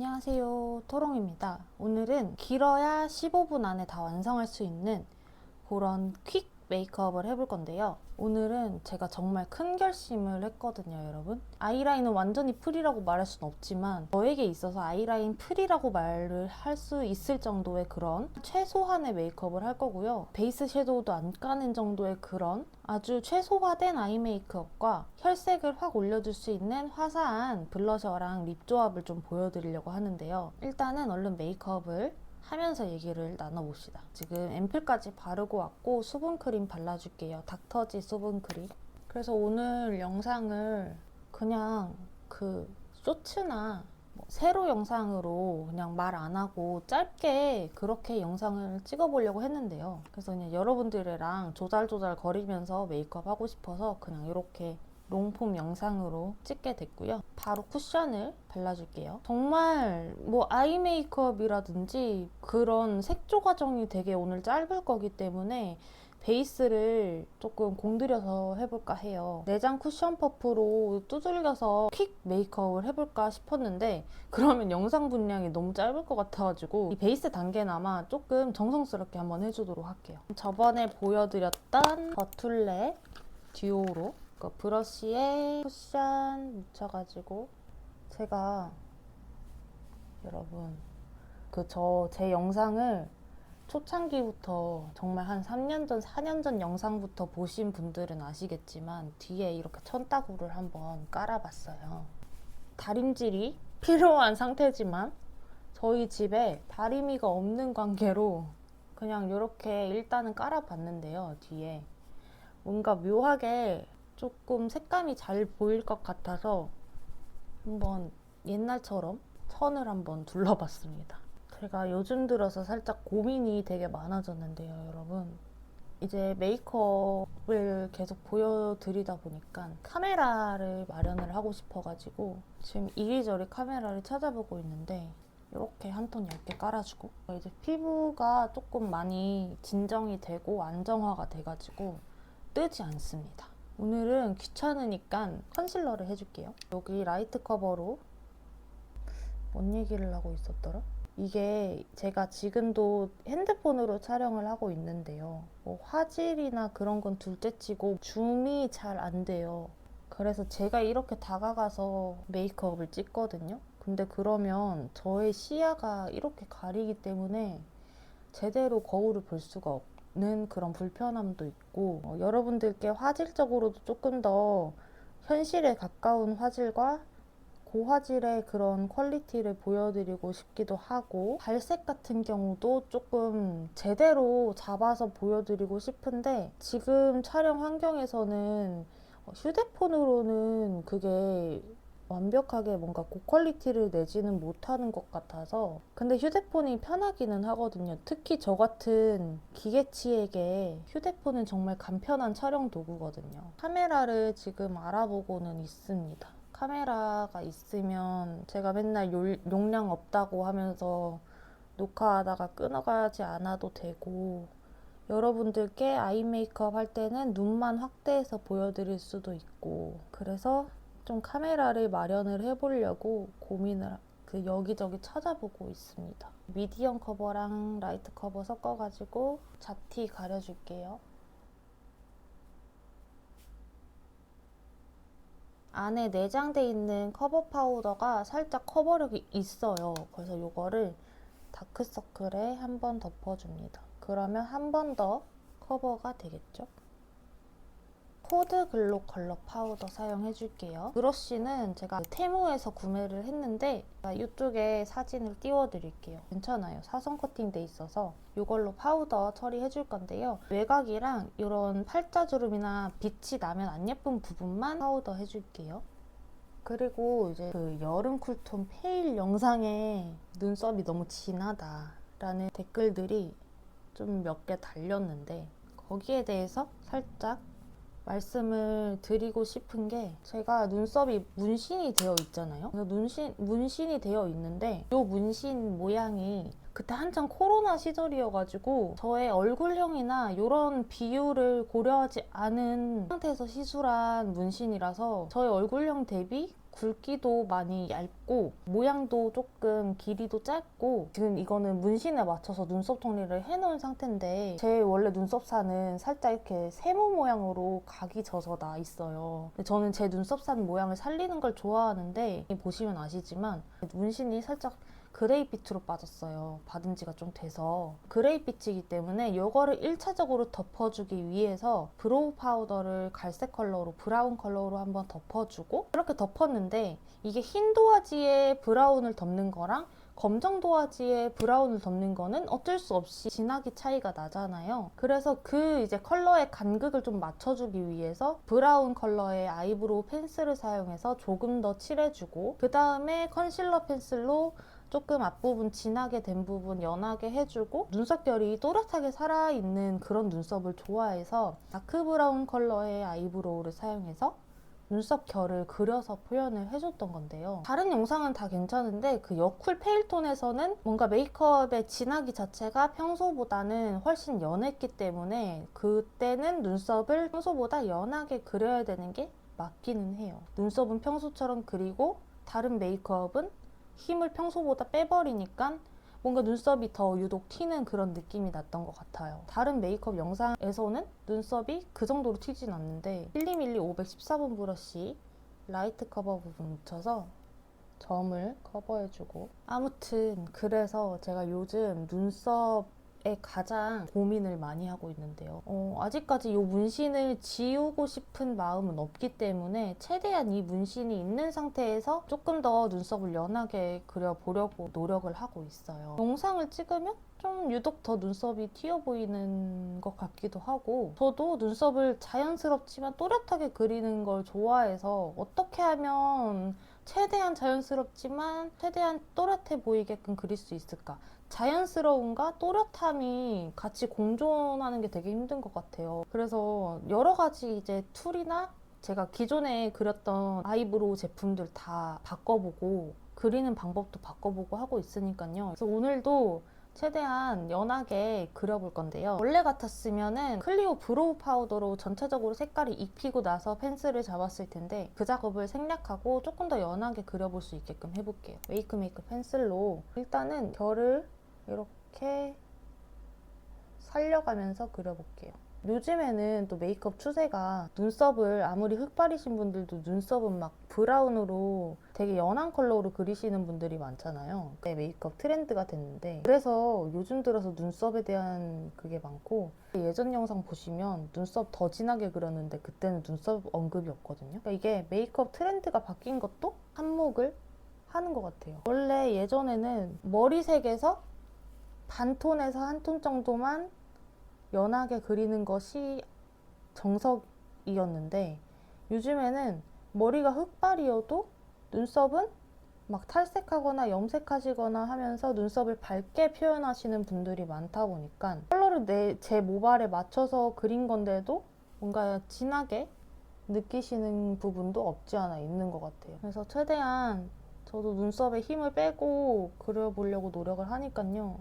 안녕하세요. 토롱입니다. 오늘은 길어야 15분 안에 다 완성할 수 있는 그런 퀵 메이크업을 해볼 건데요. 오늘은 제가 정말 큰 결심을 했거든요, 여러분. 아이라인은 완전히 풀이라고 말할 수는 없지만 저에게 있어서 아이라인 풀이라고 말을 할 수 있을 정도의 그런 최소한의 메이크업을 할 거고요. 베이스 섀도우도 안 까는 정도의 그런 아주 최소화된 아이 메이크업과 혈색을 확 올려줄 수 있는 화사한 블러셔랑 립 조합을 좀 보여드리려고 하는데요. 일단은 얼른 메이크업을 하면서 얘기를 나눠봅시다. 지금 앰플까지 바르고 왔고 수분크림 발라줄게요. 닥터지 수분크림. 그래서 오늘 영상을 그냥 그 쇼츠나 뭐 세로 영상으로 그냥 말 안 하고 짧게 그렇게 영상을 찍어보려고 했는데요. 그래서 그냥 여러분들이랑 조잘조잘 거리면서 메이크업 하고 싶어서 그냥 이렇게 롱폼 영상으로 찍게 됐고요. 바로 쿠션을 발라줄게요. 정말 뭐 아이 메이크업이라든지 그런 색조 과정이 되게 오늘 짧을 거기 때문에 베이스를 조금 공들여서 해볼까 해요. 내장 쿠션 퍼프로 두들겨서 퀵 메이크업을 해볼까 싶었는데 그러면 영상 분량이 너무 짧을 것 같아가지고 이 베이스 단계나마 조금 정성스럽게 한번 해주도록 할게요. 저번에 보여드렸던 버툴레 듀오로 그 브러쉬에 쿠션 묻혀가지고 제가 여러분 그 저 제 영상을 초창기부터 정말 한 3년 전, 4년 전 영상부터 보신 분들은 아시겠지만 뒤에 이렇게 천따구를 한번 깔아봤어요. 다림질이 필요한 상태지만 저희 집에 다리미가 없는 관계로 그냥 이렇게 일단은 깔아봤는데요. 뒤에 뭔가 묘하게 조금 색감이 잘 보일 것 같아서 한번 옛날처럼 천을 한번 둘러봤습니다. 제가 요즘 들어서 살짝 고민이 되게 많아졌는데요, 여러분. 이제 메이크업을 계속 보여드리다 보니까 카메라를 마련을 하고 싶어가지고 지금 이리저리 카메라를 찾아보고 있는데 이렇게 한 톤 얇게 깔아주고 이제 피부가 조금 많이 진정이 되고 안정화가 돼가지고 뜨지 않습니다. 오늘은 귀찮으니까 컨실러를 해줄게요. 여기 라이트 커버로 뭔 얘기를 하고 있었더라? 이게 제가 지금도 핸드폰으로 촬영을 하고 있는데요. 뭐 화질이나 그런 건 둘째치고 줌이 잘 안 돼요. 그래서 제가 이렇게 다가가서 메이크업을 찍거든요. 근데 그러면 저의 시야가 이렇게 가리기 때문에 제대로 거울을 볼 수가 없 는 그런 불편함도 있고 어, 여러분들께 화질적으로도 조금 더 현실에 가까운 화질과 고화질의 그런 퀄리티를 보여드리고 싶기도 하고 발색 같은 경우도 조금 제대로 잡아서 보여드리고 싶은데 지금 촬영 환경에서는 어, 휴대폰으로는 그게 완벽하게 뭔가 고퀄리티를 내지는 못하는 것 같아서. 근데 휴대폰이 편하기는 하거든요. 특히 저 같은 기계치에게 휴대폰은 정말 간편한 촬영 도구거든요. 카메라를 지금 알아보고는 있습니다. 카메라가 있으면 제가 맨날 요- 용량 없다고 하면서 녹화하다가 끊어가지 않아도 되고 여러분들께 아이 메이크업 할 때는 눈만 확대해서 보여드릴 수도 있고 그래서 좀 카메라를 마련을 해보려고 고민을 그 여기저기 찾아보고 있습니다. 미디엄 커버랑 라이트 커버 섞어가지고 잡티 가려줄게요. 안에 내장돼 있는 커버 파우더가 살짝 커버력이 있어요. 그래서 이거를 다크서클에 한 번 덮어줍니다. 그러면 한 번 더 커버가 되겠죠? 코드 글로 컬러 파우더 사용해 줄게요. 브러쉬는 제가 테무에서 구매를 했는데 이쪽에 사진을 띄워 드릴게요. 괜찮아요. 사선 코팅돼 있어서 이걸로 파우더 처리해 줄 건데요. 외곽이랑 이런 팔자주름이나 빛이 나면 안 예쁜 부분만 파우더 해 줄게요. 그리고 이제 그 여름 쿨톤 페일 영상에 눈썹이 너무 진하다라는 댓글들이 좀 몇 개 달렸는데 거기에 대해서 살짝 말씀을 드리고 싶은 게 제가 눈썹이 문신이 되어 있잖아요. 문신, 문신이 되어 있는데 이 문신 모양이 그때 한창 코로나 시절이어가지고 저의 얼굴형이나 이런 비율을 고려하지 않은 상태에서 시술한 문신이라서 저의 얼굴형 대비 굵기도 많이 얇 작고 모양도 조금 길이도 짧고 지금 이거는 문신에 맞춰서 눈썹 정리를 해놓은 상태인데 제 원래 눈썹사는 살짝 이렇게 세모 모양으로 각이 져서 나 있어요. 저는 제 눈썹산 모양을 살리는 걸 좋아하는데 보시면 아시지만 문신이 살짝 그레이빛으로 빠졌어요. 받은 지가 좀 돼서. 그레이빛이기 때문에 이거를 1차적으로 덮어주기 위해서 브로우 파우더를 갈색 컬러로 브라운 컬러로 한번 덮어주고 이렇게 덮었는데 이게 흰 도화지에 브라운을 덮는 거랑 검정 도화지에 브라운을 덮는 거는 어쩔 수 없이 진하기 차이가 나잖아요. 그래서 그 이제 컬러의 간극을 좀 맞춰주기 위해서 브라운 컬러의 아이브로우 펜슬을 사용해서 조금 더 칠해주고 그 다음에 컨실러 펜슬로 조금 앞부분 진하게 된 부분 연하게 해주고 눈썹결이 또렷하게 살아있는 그런 눈썹을 좋아해서 다크 브라운 컬러의 아이브로우를 사용해서 눈썹 결을 그려서 표현을 해줬던 건데요. 다른 영상은 다 괜찮은데 그 여쿨 페일톤에서는 뭔가 메이크업의 진하기 자체가 평소보다는 훨씬 연했기 때문에 그때는 눈썹을 평소보다 연하게 그려야 되는 게 맞기는 해요. 눈썹은 평소처럼 그리고 다른 메이크업은 힘을 평소보다 빼버리니까 뭔가 눈썹이 더 유독 튀는 그런 느낌이 났던 것 같아요. 다른 메이크업 영상에서는 눈썹이 그 정도로 튀진 않는데 1리밀리 514번 브러쉬 라이트 커버 부분 묻혀서 점을 커버해주고 아무튼 그래서 제가 요즘 눈썹에 가장 고민을 많이 하고 있는데요. 어, 아직까지 이 문신을 지우고 싶은 마음은 없기 때문에 최대한 이 문신이 있는 상태에서 조금 더 눈썹을 연하게 그려보려고 노력을 하고 있어요. 영상을 찍으면 좀 유독 더 눈썹이 튀어 보이는 것 같기도 하고 저도 눈썹을 자연스럽지만 또렷하게 그리는 걸 좋아해서 어떻게 하면 최대한 자연스럽지만 최대한 또렷해 보이게끔 그릴 수 있을까 자연스러움과 또렷함이 같이 공존하는 게 되게 힘든 것 같아요 그래서 여러 가지 이제 툴이나 제가 기존에 그렸던 아이브로우 제품들 다 바꿔보고 그리는 방법도 바꿔보고 하고 있으니까요 그래서 오늘도 최대한 연하게 그려볼 건데요. 원래 같았으면은 클리오 브로우 파우더로 전체적으로 색깔이 입히고 나서 펜슬을 잡았을 텐데 그 작업을 생략하고 조금 더 연하게 그려볼 수 있게끔 해볼게요. 메이크 메이크 펜슬로 일단은 결을 이렇게 살려가면서 그려볼게요. 요즘에는 또 메이크업 추세가 눈썹을 아무리 흑발이신 분들도 눈썹은 막 브라운으로 되게 연한 컬러로 그리시는 분들이 많잖아요. 그게 메이크업 트렌드가 됐는데 그래서 요즘 들어서 눈썹에 대한 그게 많고 예전 영상 보시면 눈썹 더 진하게 그렸는데 그때는 눈썹 언급이 없거든요. 그러니까 이게 메이크업 트렌드가 바뀐 것도 한몫을 하는 것 같아요. 원래 예전에는 머리색에서 반톤에서 한 톤 정도만 연하게 그리는 것이 정석이었는데 요즘에는 머리가 흑발이어도 눈썹은 막 탈색하거나 염색하시거나 하면서 눈썹을 밝게 표현하시는 분들이 많다 보니까 컬러를 내 제 모발에 맞춰서 그린 건데도 뭔가 진하게 느끼시는 부분도 없지 않아 있는 것 같아요. 그래서 최대한 저도 눈썹에 힘을 빼고 그려보려고 노력을 하니까요.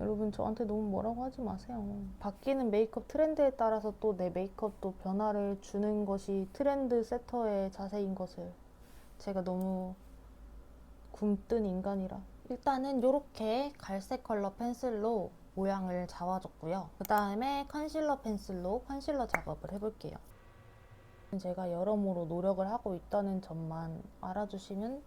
여러분 저한테 너무 뭐라고 하지 마세요. 바뀌는 메이크업 트렌드에 따라서 또 내 메이크업도 변화를 주는 것이 트렌드 세터의 자세인 것을 제가 너무 굼뜬 인간이라 일단은 이렇게 갈색 컬러 펜슬로 모양을 잡아줬고요. 그 다음에 컨실러 펜슬로 컨실러 작업을 해볼게요. 제가 여러모로 노력을 하고 있다는 점만 알아주시면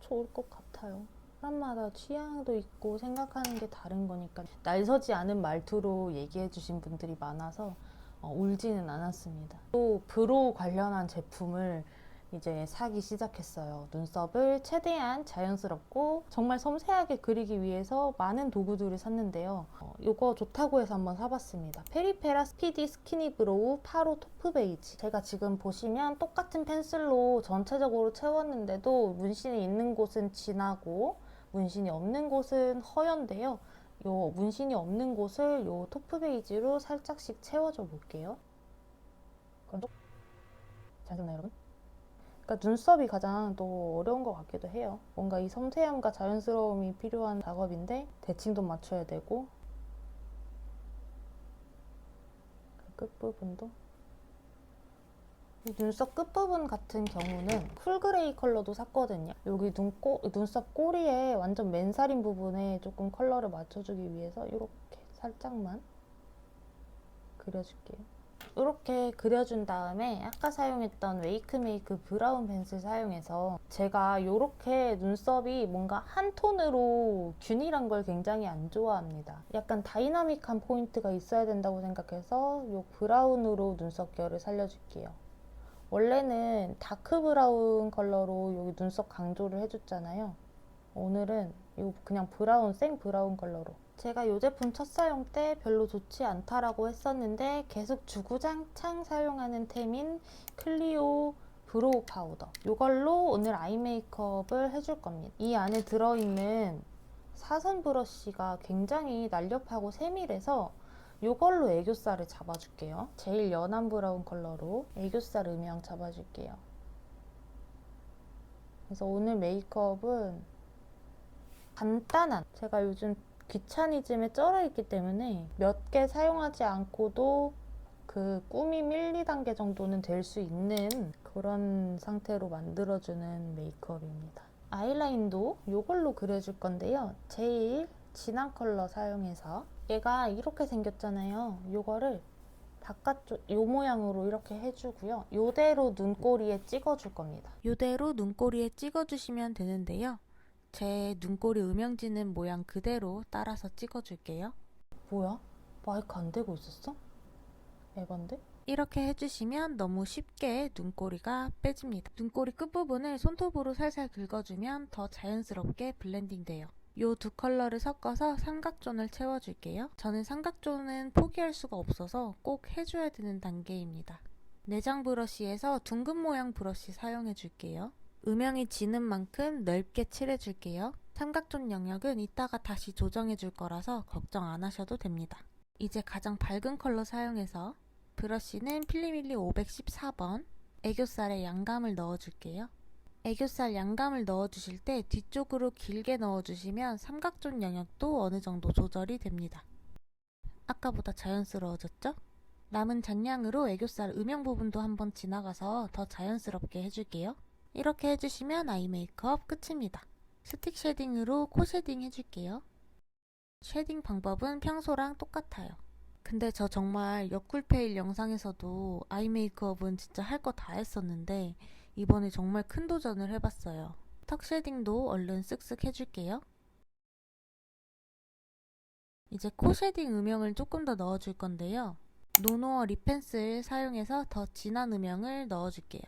좋을 것 같아요. 사람마다 취향도 있고 생각하는 게 다른 거니까 날 서지 않은 말투로 얘기해 주신 분들이 많아서 어, 울지는 않았습니다. 또 브로우 관련한 제품을 이제 사기 시작했어요. 눈썹을 최대한 자연스럽고 정말 섬세하게 그리기 위해서 많은 도구들을 샀는데요. 어, 이거 좋다고 해서 한번 사봤습니다. 페리페라 스피디 스키니 브로우 파로 토프 베이지. 제가 지금 보시면 똑같은 펜슬로 전체적으로 채웠는데도 문신이 있는 곳은 진하고 문신이 없는 곳은 허연데요. 요 문신이 없는 곳을 요 토프 베이지로 살짝씩 채워줘 볼게요. 잘 됐나요, 여러분? 그러니까 눈썹이 가장 또 어려운 것 같기도 해요. 뭔가 이 섬세함과 자연스러움이 필요한 작업인데 대칭도 맞춰야 되고 그 끝부분도 이 눈썹 끝부분 같은 경우는 쿨그레이 컬러도 샀거든요. 여기 눈꼬, 눈썹 꼬리에 완전 맨살인 부분에 조금 컬러를 맞춰주기 위해서 이렇게 살짝만 그려줄게요. 이렇게 그려준 다음에 아까 사용했던 웨이크메이크 브라운 펜슬 사용해서 제가 이렇게 눈썹이 뭔가 한 톤으로 균일한 걸 굉장히 안 좋아합니다. 약간 다이나믹한 포인트가 있어야 된다고 생각해서 이 브라운으로 눈썹 결을 살려줄게요. 원래는 다크 브라운 컬러로 여기 눈썹 강조를 해줬잖아요. 오늘은 이 그냥 브라운 생 브라운 컬러로 제가 이 제품 첫 사용 때 별로 좋지 않다라고 했었는데 계속 주구장창 사용하는 템인 클리오 브로우 파우더 이걸로 오늘 아이 메이크업을 해줄 겁니다. 이 안에 들어있는 사선 브러쉬가 굉장히 날렵하고 세밀해서 이걸로 애교살을 잡아줄게요. 제일 연한 브라운 컬러로 애교살 음영 잡아줄게요. 그래서 오늘 메이크업은 간단한 제가 요즘 귀차니즘에 쩔어 있기 때문에 몇 개 사용하지 않고도 그 꾸밈 1, 2단계 정도는 될 수 있는 그런 상태로 만들어주는 메이크업입니다. 아이라인도 이걸로 그려줄 건데요. 제일 진한 컬러 사용해서 얘가 이렇게 생겼잖아요. 이거를 바깥쪽 요 모양으로 이렇게 해주고요. 요대로 눈꼬리에 찍어줄 겁니다. 요대로 눈꼬리에 찍어주시면 되는데요. 제 눈꼬리 음영지는 모양 그대로 따라서 찍어줄게요. 뭐야? 마이크 안 되고 있었어? 에반데? 이렇게 해주시면 너무 쉽게 눈꼬리가 빼집니다. 눈꼬리 끝부분을 손톱으로 살살 긁어주면 더 자연스럽게 블렌딩 돼요. 요 두 컬러를 섞어서 삼각존을 채워줄게요. 저는 삼각존은 포기할 수가 없어서 꼭 해줘야 되는 단계입니다. 내장 브러쉬에서 둥근 모양 브러쉬 사용해줄게요. 음영이 지는 만큼 넓게 칠해줄게요. 삼각존 영역은 이따가 다시 조정해줄 거라서 걱정 안 하셔도 됩니다. 이제 가장 밝은 컬러 사용해서 브러쉬는 필리밀리 514번 애교살에 양감을 넣어줄게요. 애교살 양감을 넣어주실 때 뒤쪽으로 길게 넣어주시면 삼각존 영역도 어느 정도 조절이 됩니다. 아까보다 자연스러워졌죠? 남은 잔량으로 애교살 음영 부분도 한번 지나가서 더 자연스럽게 해줄게요. 이렇게 해주시면 아이 메이크업 끝입니다. 스틱 쉐딩으로 코 쉐딩 해줄게요. 쉐딩 방법은 평소랑 똑같아요. 근데 저 정말 여쿨페일 영상에서도 아이 메이크업은 진짜 할 거 다 했었는데 이번에 정말 큰 도전을 해봤어요. 턱 쉐딩도 얼른 쓱쓱 해줄게요. 이제 코 쉐딩 음영을 조금 더 넣어줄 건데요. 노노어 립펜슬 사용해서 더 진한 음영을 넣어줄게요.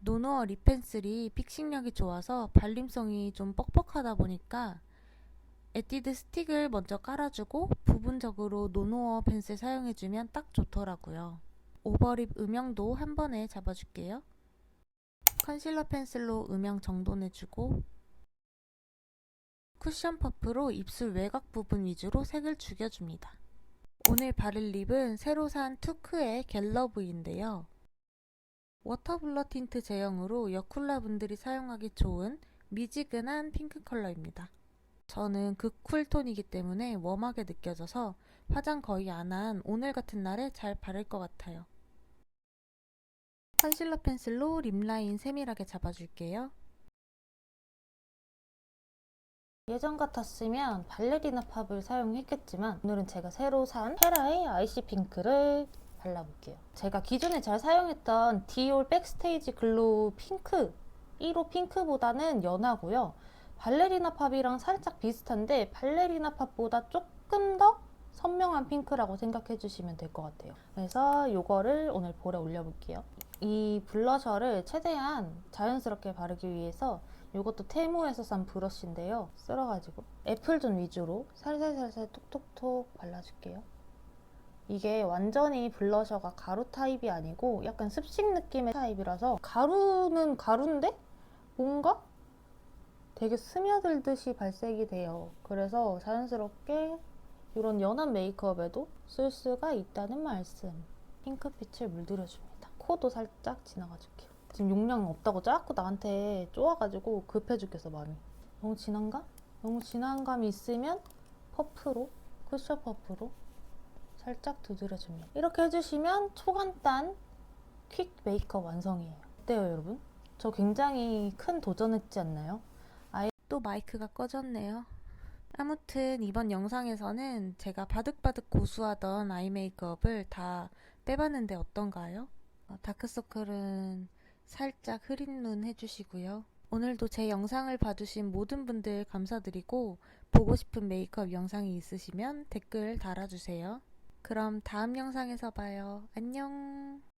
노노어 립펜슬이 픽싱력이 좋아서 발림성이 좀 뻑뻑하다 보니까 에뛰드 스틱을 먼저 깔아주고 부분적으로 노노어 펜슬 사용해주면 딱 좋더라고요. 오버립 음영도 한 번에 잡아줄게요. 컨실러 펜슬로 음영 정돈해주고 쿠션 퍼프로 입술 외곽 부분 위주로 색을 죽여줍니다. 오늘 바를 립은 새로 산 투크의 갤러브인데요. 워터블러 틴트 제형으로 여쿨라 분들이 사용하기 좋은 미지근한 핑크 컬러입니다. 저는 극쿨 톤이기 때문에 웜하게 느껴져서 화장 거의 안 한 오늘 같은 날에 잘 바를 것 같아요. 컨실러 펜슬로 립라인 세밀하게 잡아줄게요. 예전 같았으면 발레리나 팝을 사용했겠지만 오늘은 제가 새로 산 헤라의 아이시 핑크를 발라볼게요. 제가 기존에 잘 사용했던 디올 백스테이지 글로우 핑크 1호 핑크보다는 연하고요. 발레리나 팝이랑 살짝 비슷한데 발레리나 팝보다 조금 더 선명한 핑크라고 생각해 주시면 될 것 같아요. 그래서 이거를 오늘 볼에 올려볼게요. 이 블러셔를 최대한 자연스럽게 바르기 위해서 이것도 테무에서 산 브러쉬인데요. 쓸어가지고 애플존 위주로 살살살살 톡톡톡 발라줄게요. 이게 완전히 블러셔가 가루 타입이 아니고 약간 습식 느낌의 타입이라서 가루는 가루인데 뭔가 되게 스며들듯이 발색이 돼요. 그래서 자연스럽게 이런 연한 메이크업에도 쓸 수가 있다는 말씀. 핑크빛을 물들여줍니다. 코도 살짝 지나가줄게요. 지금 용량 없다고 자꾸 나한테 쪼아가지고 급해 죽겠어 마음이. 너무 진한가? 너무 진한 감이 있으면 퍼프로 쿠션 퍼프로 살짝 두드려줍니다. 이렇게 해주시면 초간단 퀵 메이크업 완성이에요. 어때요, 여러분? 저 굉장히 큰 도전했지 않나요? 또 마이크가 꺼졌네요. 아무튼 이번 영상에서는 제가 바득바득 고수하던 아이 메이크업을 다 빼봤는데 어떤가요? 어, 다크서클은 살짝 흐린 눈 해주시고요. 오늘도 제 영상을 봐주신 모든 분들 감사드리고 보고 싶은 메이크업 영상이 있으시면 댓글 달아주세요. 그럼 다음 영상에서 봐요. 안녕!